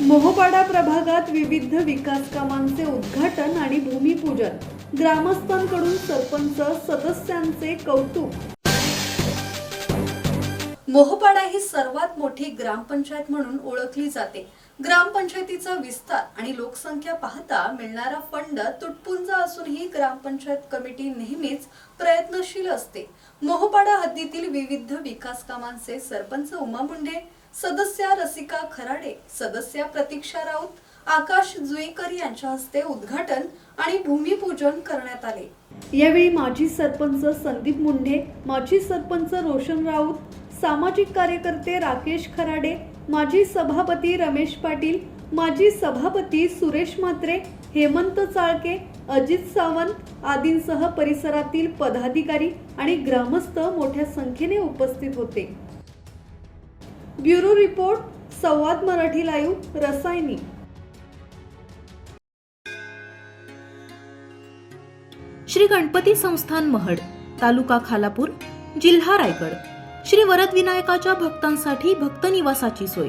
मोहपाडा प्रभागात विविध विकास कामांचे उद्घाटन आणि भूमिपूजन. ग्रामस्थांकडून सरपंच सदस्यांचे कौतुक. मोहपाडा ही सर्वात मोठी ग्रामपंचायत म्हणून ओळखली जाते. ग्रामपंचायतीचा विस्तार आणि लोकसंख्या पाहता मिळणारा फंड तुटपुंजा असूनही ग्रामपंचायत कमिटी नेहमीच प्रयत्नशील असते. मोहपाडा हद्दीतील विविध विकास कामांचे सरपंच उमा मुंडे सदस्या रसिका खराडे सदस्या प्रतीक्षा राऊत आकाश जुईकर यांच्या हस्ते उद्घाटन आणि भूमिपूजन करण्यात आले. यावेळी माजी सरपंच संदीप मुंढे माजी सरपंच रोशन राऊत सामाजिक कार्यकर्ते राकेश खराडे माजी सभापती रमेश पाटील माजी सभापती सुरेश म्हात्रे हेमंत चाळके अजित सावंत आदींसह परिसरातील पदाधिकारी आणि ग्रामस्थ मोठ्या संख्येने उपस्थित होते. Bureau report Samvad Marathi live Rasayani. Shri Ganpati संस्थान महड तालुका खालापूर जिल्हा रायगड. श्री वरदविनायकाच्या भक्तांसाठी भक्त निवासाची सोय.